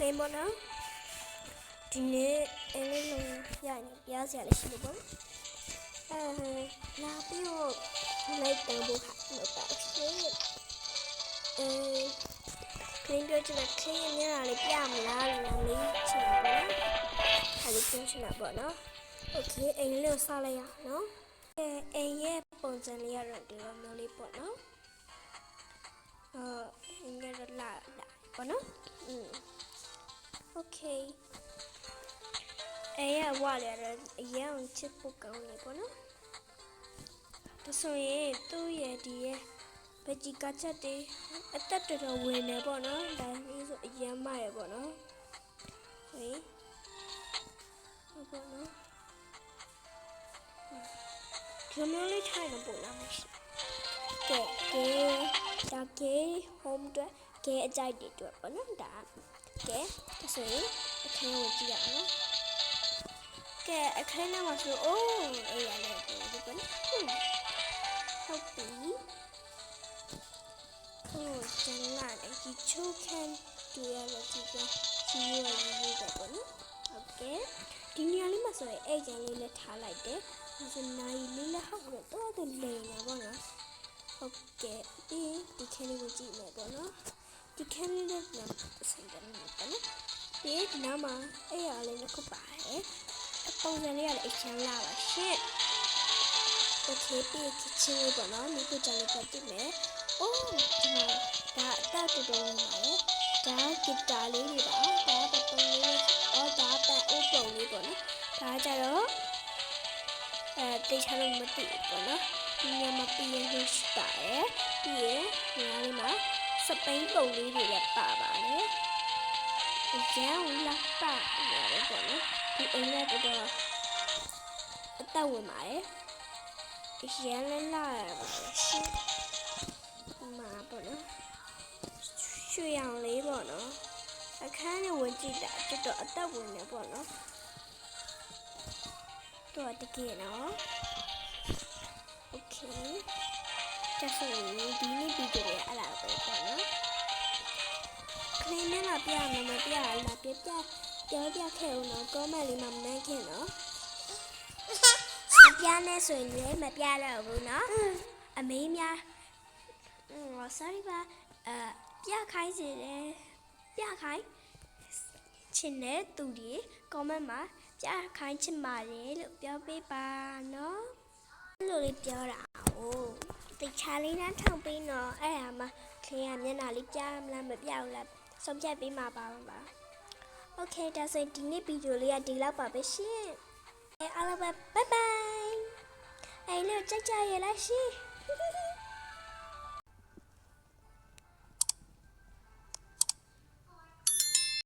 နေမနော်ဒီနေ့အင်းလေးလုံးရရင်ပြားစရာလည်းရှိလို့ပေါ့အဲလာပြီးတော့လိုက်တယ်ဘုခါမပါစေအဲခင်းပြောချင်တဲ့ခင်းရနေတာလေးပြမလားလို့မေးချင်တယ်ပေါ့။အဲဒီပြောချင်တာပေါ့နော်။ Okay အင်းလေးကိုစားလိုက်ရအောင်နော်။အဲအင်းရဲ့ပုံစံလေးကတော့ဒီလိုမျိုးလေးပေါ့နော်။အော်အင်းရဲ့လာလာပေါ့နော်။อืม Okay အဲရဝရရအရင်ချစ်ဖို့ကောင်းနေပေါ့နော်ဒါဆိုရင်သူ့ရဲ့ဒီရဲ့ဗဂျီကချက်တွေအသက်တော်တော်ဝင်နေပေါ့နော်ဒါမျိုးဆိုအရင်မရပေါ့နော်ဟေးဟုတ်ပေါ့နော်ဒီလိုမျိုးလေးထိုင်တော့ပုံလားမရှိကဲကဲဒါကဲ home အတွက်ကဲအကြိုက်တွေအတွက်ပေါ့နော်ဒါ ကဲဒါဆိုရင်အခန်းကိုကြည့်ရအောင်နော်ကဲအခန်းထဲမှာဆိုအိုးအေးရလေဒီပေါ့နော်ဟုတ်ပြီဟိုကျန်လာတယ်ဒီချိုးခန်းတွေ့ရလို့ဒီကစီရရရေးတယ်ပေါ့နော်ဟုတ်ကဲ့ဒီနေရာလေးမှာဆိုရင်အဲ့ကျန်လေးလည်းထားလိုက်တယ်ဒါဆိုနိုင်လေးလည်းဟောက်လို့တော့တယ်လိန်နေပေါ့နော်ဟုတ်ကဲ့ပြီးဒီခန်းလေးကိုကြည့်မယ်ပေါ့နော် dikenle bir senden bakalım. Bir ama eyalını kopar. Kapanları yer ekranlar var. Şey. Okay, bir keçini bana ne kocalı dedi mi? Oh, tamam. Daha daha tutulmalı. Daha gitarlı bir daha. Daha bakalım. O daha ben o bölümü bana. Daha caro. Ee, geçelim mi diye bana. Dünya mapi yemiş bari. Diye. စပိန်ပုံလေးတွေလည်းပါပါတယ်။အကျန်းလာပါရတယ်ပေါ့နော်။ဒီအိမ်လည်းတော်တော်အသက်ဝင်ပါတယ်။ ရန်လည်းလာရပါရှင်မှာပေါ့နော်ရွှေရောင်လေးပေါ့နော်အခန်းနဲ့ဝင်ကြည့်တာတော်တော်အသက်ဝင်နေပေါ့နော်တော့တကယ်နော်โอเคကျဆိုရင်ဒီနေ့ဗီဒီယိုရဲ့အဲ့ဒါပဲပေါ့နော်ခလေးနဲ့လာ ပြမမပြလားပြပြပြပြခဲ့ဦးနော်ကောမန့်လေးမှာမန်းခင်နော်မပြနဲ့ဆိုရင်လည်းမပြတော့ဘူးနော်အမေးများဟော sorry ပါအပြခိုင်းစီတယ်ပြခိုင်းချင်တဲ့သူတွေ comment မှာပြခိုင်းချင်ပါတယ်လို့ပြောပေးပါနော်အဲ့လိုလေးပြောတာ哦တခြားလေးနှထောင်ပေးတော့အဲ့ဟာမှာခင်ရမျက်နှာလေးပြမလားမပြဘူးလား ဆုံးဖြတ်ပေးမှာပါပါ Okay ဒါဆိုရင်ဒီနေ့ဗီဒီယိုလေးကဒီလောက်ပါပဲရှင်အဲအားလုံးပဲဘိုင်ဘိုင်အဲလို့ကြိုက်ကြရလားရှင်